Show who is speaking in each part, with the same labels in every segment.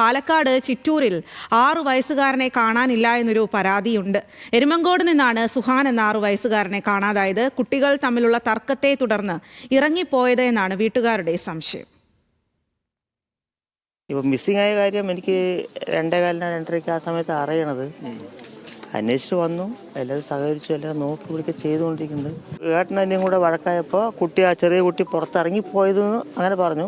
Speaker 1: പാലക്കാട് ചിറ്റൂരിൽ ആറു വയസ്സുകാരനെ കാണാനില്ല എന്നൊരു പരാതിയുണ്ട്. എരുമങ്കോട് നിന്നാണ് സുഹാൻ എന്ന ആറു വയസ്സുകാരനെ കാണാതായത്. കുട്ടികൾ തമ്മിലുള്ള തർക്കത്തെ തുടർന്ന് ഇറങ്ങിപ്പോയത് എന്നാണ് വീട്ടുകാരുടെ സംശയം.
Speaker 2: ഇപ്പം മിസ്സിംഗ് ആയ കാര്യം എനിക്ക് രണ്ടേ കാലിന് രണ്ടരയ്ക്ക് ആ സമയത്ത് അറിയണത്. അന്വേഷിച്ച് വന്നു. എല്ലാവരും സഹകരിച്ചു. എല്ലാവരും നോക്കി പിടിക്കുക ചെയ്തുകൊണ്ടിരിക്കുന്നത് ഏട്ടനും എന്നെയും കൂടെ വഴക്കായപ്പോൾ കുട്ടി ആ ചെറിയ കുട്ടി പുറത്തിറങ്ങി പോയതെന്ന് അങ്ങനെ പറഞ്ഞു.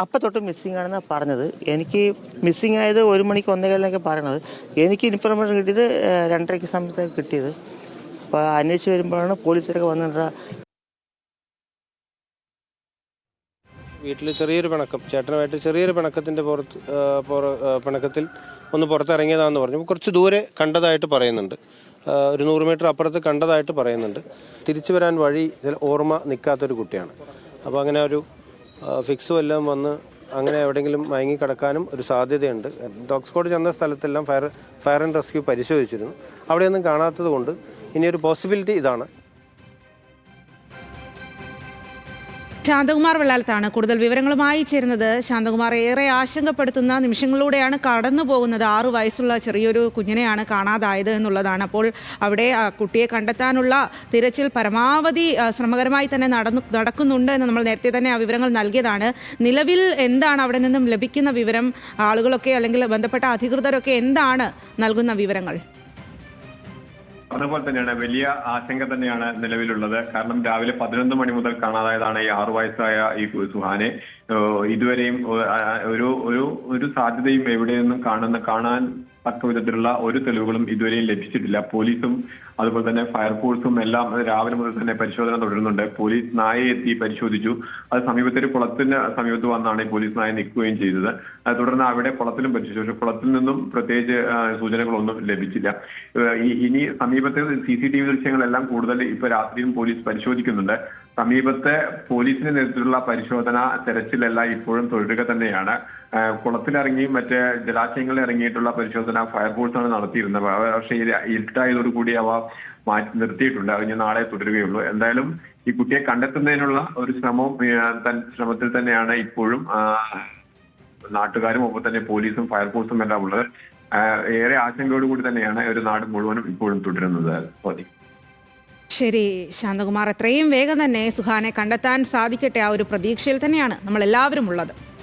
Speaker 2: അപ്പം തൊട്ട് മിസ്സിംഗ് ആണെന്ന് പറഞ്ഞത്. എനിക്ക് മിസ്സിംഗ് ആയത് ഒരു മണിക്ക് ഒന്നേകാലിനൊക്കെ പറയണത്. എനിക്ക് ഇൻഫർമേഷൻ കിട്ടിയത് രണ്ടരയ്ക്ക് സമയത്ത് കിട്ടിയത്. അപ്പോൾ അന്വേഷിച്ച് വരുമ്പോഴാണ് പോലീസിലൊക്കെ വന്നിട്ട്
Speaker 3: വീട്ടിൽ ചെറിയൊരു പിണക്കം. ചേട്ടനുമായിട്ട് ചെറിയൊരു പിണക്കത്തിന്റെ പുറത്ത് പിണക്കത്തിൽ ഒന്ന് പുറത്തിറങ്ങിയതാണെന്ന് പറഞ്ഞു. കുറച്ച് ദൂരെ കണ്ടതായിട്ട് പറയുന്നുണ്ട്. ഒരു നൂറ് മീറ്റർ അപ്പുറത്ത് കണ്ടതായിട്ട് പറയുന്നുണ്ട്. തിരിച്ചു വരാൻ വഴി ഓർമ്മ നിൽക്കാത്തൊരു കുട്ടിയാണ്. അപ്പോൾ അങ്ങനെ ഒരു ഫിക്സ് എല്ലാം വന്ന് അങ്ങനെ എവിടെയെങ്കിലും മയങ്ങി കിടക്കാനും ഒരു സാധ്യതയുണ്ട്. ഡോഗ് സ്ക്വാഡ് ചെന്ന സ്ഥലത്തെല്ലാം ഫയർ ഫയർ ആൻഡ് റെസ്ക്യൂ പരിശോധിച്ചിരുന്നു. അവിടെയൊന്നും കാണാത്തത് കൊണ്ട് ഇനിയൊരു പോസിബിലിറ്റി ഇതാണ്.
Speaker 1: ശാന്തകുമാർ വെള്ളാലത്താണ്. കൂടുതൽ വിവരങ്ങളുമായി ചേരുന്നത് ശാന്തകുമാർ ഏറെ ആശങ്കപ്പെടുത്തുന്ന നിമിഷങ്ങളിലൂടെയാണ് കടന്നു പോകുന്നത്. ആറു വയസ്സുള്ള ചെറിയൊരു കുഞ്ഞിനെയാണ് കാണാതായത് എന്നുള്ളതാണ്. അപ്പോൾ അവിടെ കുട്ടിയെ കണ്ടെത്താനുള്ള തിരച്ചിൽ പരമാവധി ശ്രമകരമായി തന്നെ നടന്നു നടക്കുന്നുണ്ട് എന്ന് നമ്മൾ നേരത്തെ തന്നെ ആ വിവരങ്ങൾ നൽകിയതാണ്. നിലവിൽ എന്താണ് അവിടെ നിന്നും ലഭിക്കുന്ന വിവരം? ആളുകളൊക്കെ അല്ലെങ്കിൽ ബന്ധപ്പെട്ട അധികൃതരൊക്കെ എന്താണ് നൽകുന്ന വിവരങ്ങൾ?
Speaker 4: അതുപോലെ തന്നെയാണ് വലിയ ആശങ്ക തന്നെയാണ് നിലവിലുള്ളത്. കാരണം രാവിലെ പതിനൊന്ന് മണി മുതൽ കാണാതായതാണ് ഈ ആറു വയസ്സായ ഈ സുഹാനെ. ഇതുവരെയും ഒരു ഒരു ഒരു സാധ്യതയും എവിടെയൊന്നും കാണുന്ന കാണാൻ തക്ക വിധത്തിലുള്ള ഒരു തെളിവുകളും ഇതുവരെയും ലഭിച്ചിട്ടില്ല. പോലീസും അതുപോലെ തന്നെ ഫയർഫോഴ്സും എല്ലാം രാവിലെ മുതൽ തന്നെ പരിശോധന തുടരുന്നുണ്ട്. പോലീസ് നായയെ എത്തി പരിശോധിച്ചു. അത് സമീപത്തെ ഒരു കുളത്തിന് സമീപത്ത് വന്നാണ് പോലീസ് നായ നിൽക്കുകയും ചെയ്തത്. തുടർന്ന് അവിടെ കുളത്തിലും പരിശോധിച്ചു. കുളത്തിൽ നിന്നും പ്രത്യേകിച്ച് സൂചനകളൊന്നും ലഭിച്ചില്ല. ഇനി സമീപത്തെ സി സി ടി വി ദൃശ്യങ്ങളെല്ലാം കൂടുതൽ ഇപ്പൊ രാത്രിയും പോലീസ് പരിശോധിക്കുന്നുണ്ട്. സമീപത്തെ പോലീസിന്റെ നേതൃത്വത്തിലുള്ള പരിശോധന തെരച്ചിലല്ല ഇപ്പോഴും തുടരുക തന്നെയാണ്. കുളത്തിലിറങ്ങി മറ്റ് ജലാശയങ്ങളിൽ ഇറങ്ങിയിട്ടുള്ള പരിശോധന ഫയർഫോഴ്സാണ് നടത്തിയിരുന്നത്. പക്ഷേ ഈ ഇരുട്ടായതോടുകൂടി അവ മാറ്റി നിർത്തിയിട്ടുണ്ട്. അത് ഞാൻ നാളെ തുടരുകയുള്ളൂ. എന്തായാലും ഈ കുട്ടിയെ കണ്ടെത്തുന്നതിനുള്ള ഒരു ശ്രമം ആ, ശ്രമത്തിൽ തന്നെയാണ് ഇപ്പോഴും നാട്ടുകാരും ഒപ്പം തന്നെ പോലീസും ഫയർഫോഴ്സും എല്ലാം ഉള്ളത്. ഏറെ ഏറെ ആശങ്കയോടുകൂടി തന്നെയാണ് ഒരു നാട് മുഴുവനും ഇപ്പോഴും തുടരുന്നത്.
Speaker 1: ശരി ശാന്തകുമാർ. എത്രയും വേഗം തന്നെ സുഹാനെ കണ്ടെത്താൻ സാധിക്കട്ടെ ആ ഒരു പ്രതീക്ഷയിൽ തന്നെയാണ് നമ്മൾ എല്ലാവരും ഉള്ളത്.